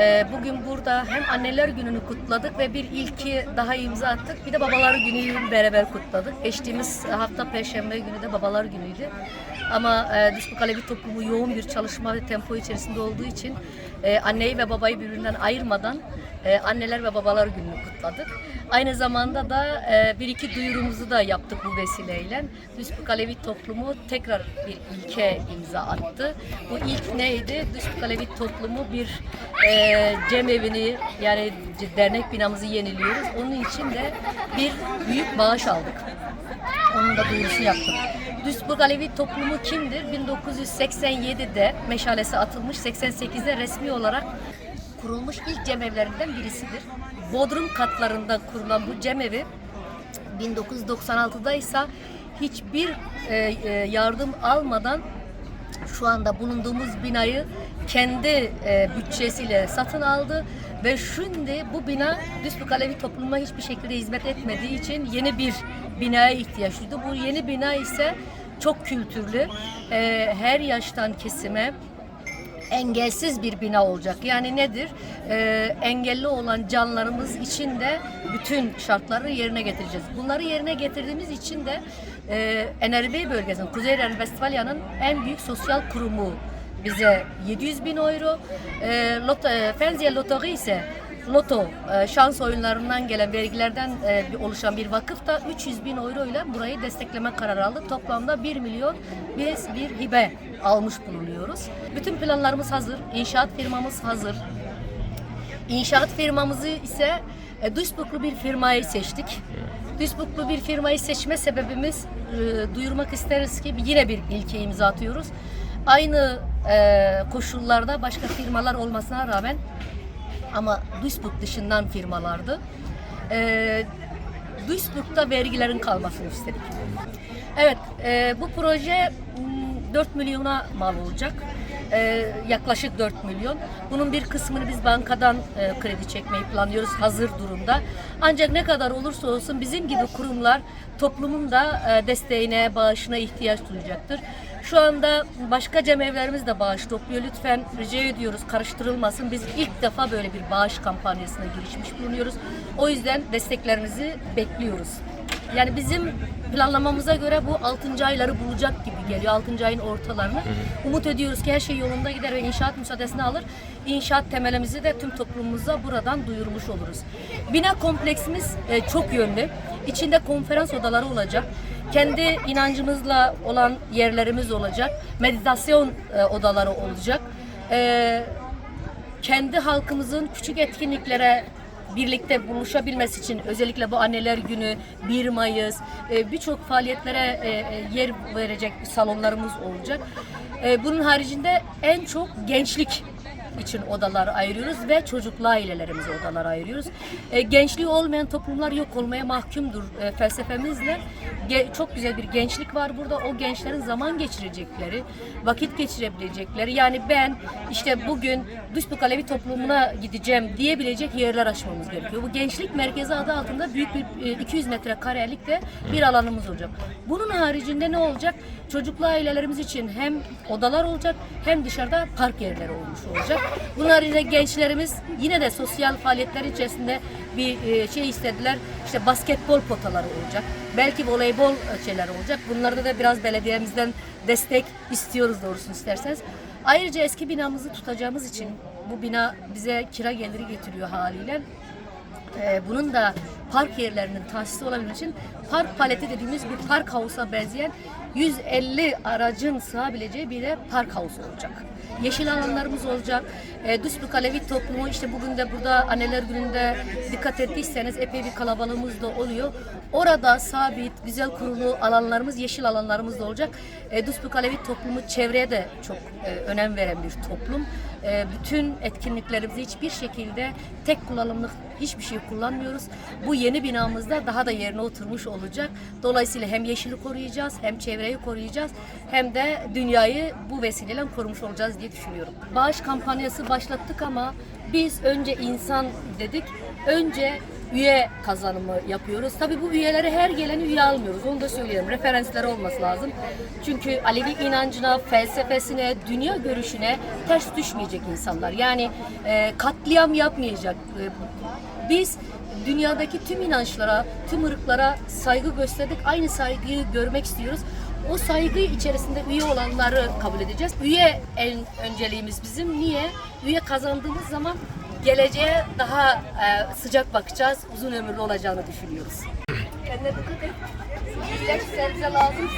Ee, bugün burada hem anneler gününü kutladık ve bir ilki daha imza attık. Bir de babalar günü beraber kutladık. Geçtiğimiz hafta Perşembe günü de babalar günüydü. Ama e, Düşbük toplumu yoğun bir çalışma ve tempo içerisinde olduğu için e, anneyi ve babayı birbirinden ayırmadan e, anneler ve babalar gününü kutladık. Aynı zamanda da e, bir iki duyurumuzu da yaptık bu vesileyle. Düşbük Alevi toplumu tekrar bir ilke imza attı. Bu ilk neydi? Düşbük Alevi toplumu bir e, cemevini yani c- dernek binamızı yeniliyoruz. Onun için de bir büyük bağış aldık. Onun da duyurusunu yaptım. Duisburg Alevi toplumu kimdir? 1987'de meşalesi atılmış, 88'de resmi olarak kurulmuş ilk cemevlerinden birisidir. Bodrum katlarında kurulan bu cemevi 1996'da ise hiçbir e, e, yardım almadan şu anda bulunduğumuz binayı kendi e, bütçesiyle satın aldı ve şimdi bu bina Duisburg Alevi toplumuna hiçbir şekilde hizmet etmediği için yeni bir binaya ihtiyaç duydu. Bu yeni bina ise çok kültürlü, e, her yaştan kesime engelsiz bir bina olacak. Yani nedir? Ee, engelli olan canlarımız için de bütün şartları yerine getireceğiz. Bunları yerine getirdiğimiz için de e, NRB bölgesinin, Kuzey Ren-Vestfalya'nın en büyük sosyal kurumu bize 700 bin euro, e, Lot Fenziye Lotori ise Loto e, şans oyunlarından gelen vergilerden e, oluşan bir vakıf da 300 bin euro ile burayı destekleme kararı aldı. Toplamda 1 milyon biz bir hibe almış bulunuyoruz. Bütün planlarımız hazır. İnşaat firmamız hazır. İnşaat firmamızı ise e, Duisburglu bir firmayı seçtik. Duisburglu bir firmayı seçme sebebimiz e, duyurmak isteriz ki yine bir ilke imza atıyoruz. Aynı e, koşullarda başka firmalar olmasına rağmen ama Duisburg dışından firmalardı. E, Duisburg'da vergilerin kalmasını istedik. Evet, e, bu proje mm, 4 milyona mal olacak. E, yaklaşık 4 milyon. Bunun bir kısmını biz bankadan e, kredi çekmeyi planlıyoruz hazır durumda. Ancak ne kadar olursa olsun bizim gibi kurumlar toplumun da e, desteğine, bağışına ihtiyaç duyacaktır. Şu anda başka cemevlerimiz de bağış topluyor. Lütfen rica ediyoruz karıştırılmasın. Biz ilk defa böyle bir bağış kampanyasına girişmiş bulunuyoruz. O yüzden desteklerinizi bekliyoruz. Yani bizim planlamamıza göre bu 6. ayları bulacak gibi geliyor. 6. ayın ortalarını. Umut ediyoruz ki her şey yolunda gider ve inşaat müsaadesini alır. İnşaat temelimizi de tüm toplumumuza buradan duyurmuş oluruz. Bina kompleksimiz e, çok yönlü. İçinde konferans odaları olacak. Kendi inancımızla olan yerlerimiz olacak. Meditasyon e, odaları olacak. E, kendi halkımızın küçük etkinliklere birlikte buluşabilmesi için özellikle bu anneler günü 1 Mayıs e, birçok faaliyetlere e, e, yer verecek salonlarımız olacak. Bunun haricinde en çok gençlik için odalar ayırıyoruz ve çocuklu ailelerimize odalar ayırıyoruz. E, gençliği olmayan toplumlar yok olmaya mahkumdur e, felsefemizle. Ge- çok güzel bir gençlik var burada. O gençlerin zaman geçirecekleri, vakit geçirebilecekleri. Yani ben işte bugün Duisburg Alevi toplumuna gideceğim diyebilecek yerler açmamız gerekiyor. Bu gençlik merkezi adı altında büyük bir e, 200 metrekarelik de bir alanımız olacak. Bunun haricinde ne olacak? Çocuklu ailelerimiz için hem odalar olacak hem dışarıda park yerleri olmuş olacak. Bunun haricinde gençlerimiz yine de sosyal faaliyetler içerisinde bir e, şey istediler. İşte basketbol potaları olacak. Belki voleybol e, şeyler olacak. Bunlarda da biraz belediyemizden destek istiyoruz doğrusunu isterseniz. Ayrıca eski binamızı tutacağımız için bu bina bize kira geliri getiriyor haliyle. Ee, bunun da park yerlerinin tahsisi olabilmesi için park paleti dediğimiz bir park havuzuna benzeyen 150 aracın sığabileceği bir de park havuzu olacak. Yeşil alanlarımız olacak. E, Duisburg Alevi toplumu işte bugün de burada anneler gününde dikkat ettiyseniz epey bir kalabalığımız da oluyor. Orada sabit, güzel kurulu alanlarımız, yeşil alanlarımız da olacak. E, Duisburg Alevi toplumu çevreye de çok e, önem veren bir toplum. E, bütün etkinliklerimizi hiçbir şekilde tek kullanımlık hiçbir şey kullanmıyoruz. Bu yeni binamızda daha da yerine oturmuş olacak. Dolayısıyla hem yeşili koruyacağız, hem çevreyi koruyacağız, hem de dünyayı bu vesileyle korumuş olacağız diye düşünüyorum. Bağış kampanyası başlattık ama biz önce insan dedik. Önce üye kazanımı yapıyoruz. Tabii bu üyeleri her geleni üye almıyoruz. Onu da söyleyelim. Referansları olması lazım. Çünkü Alevi inancına, felsefesine, dünya görüşüne ters düşmeyecek insanlar. Yani e, katliam yapmayacak. E, biz dünyadaki tüm inançlara, tüm ırklara saygı gösterdik. Aynı saygıyı görmek istiyoruz. O saygı içerisinde üye olanları kabul edeceğiz. Üye en önceliğimiz bizim. Niye? Üye kazandığımız zaman geleceğe daha e, sıcak bakacağız. Uzun ömürlü olacağını düşünüyoruz. Kendine dikkat et. Yiyecek sebze lazım.